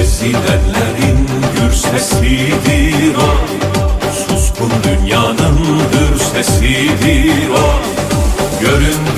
Ezilenlerin gür sesidir o. Suskun dünyanın hür sesidir o